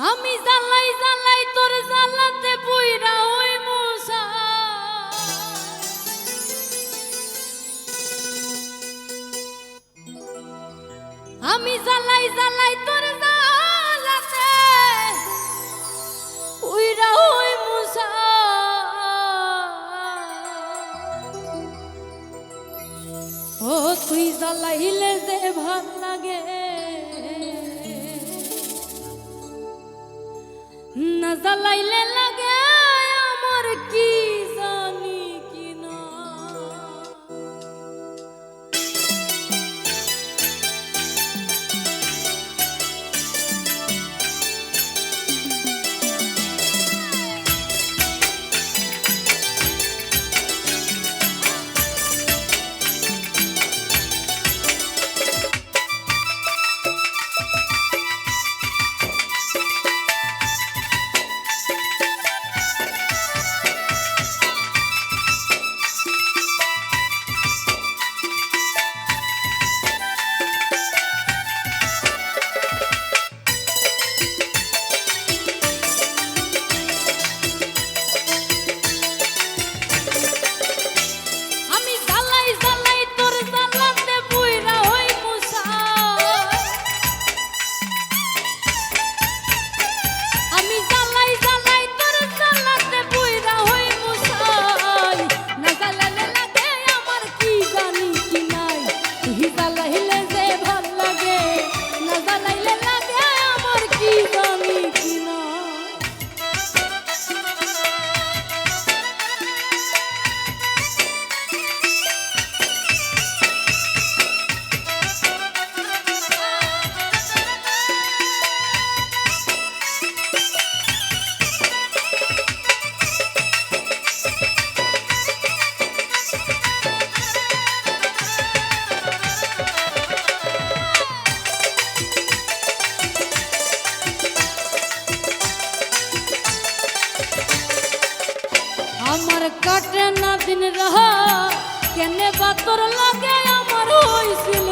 আমি জ্বালাই জ্বালাই তোর জ্বালাতে বুইরা ওই মুসা আমি জ্বালাই জ্বালাই তোর জ্বালাতে উইরা ওই মুসা ও, তুই জ্বালাইলে যে ভালো লাগে। না জ্বালাইলে লাগে। কাটে না দিন রহা। কেনে বাতর লাগে আমার হইছিল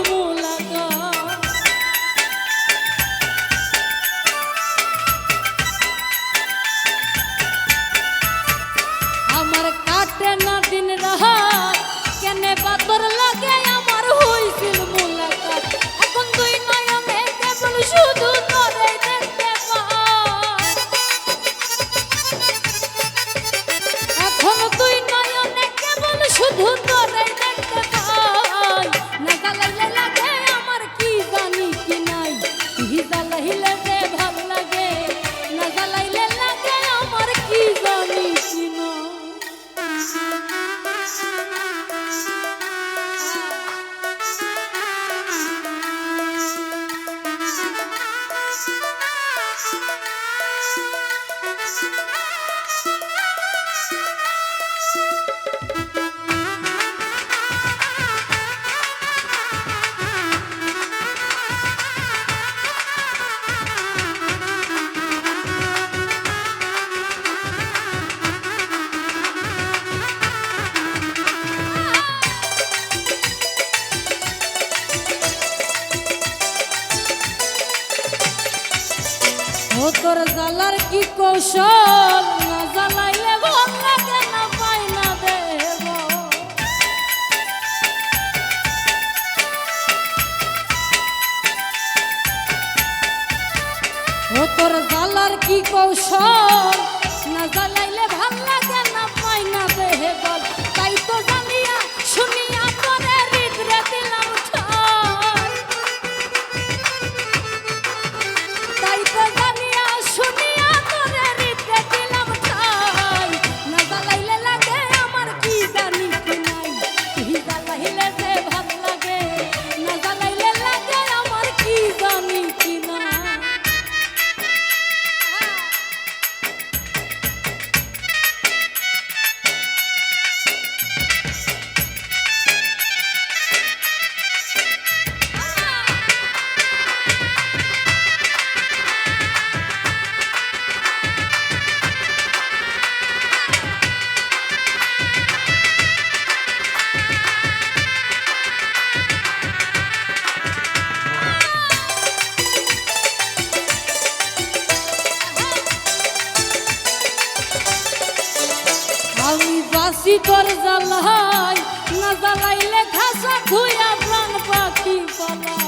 শুধু তোরে দেখতে পাই না লাগে আমার কি জানি কি নাই তুই জ্বালাইলে যে ভালো লাগে না জ্বালাইলে লাগে আমার কি জানি কি নাই তোর জ্বালার কি কৌশল? না জ্বালাইলে তোর কি কৌশল? না মরছি তোর জ্বালাই না জ্বালাইলে ঘাসা ধুয়া প্রাণ পাখি পালা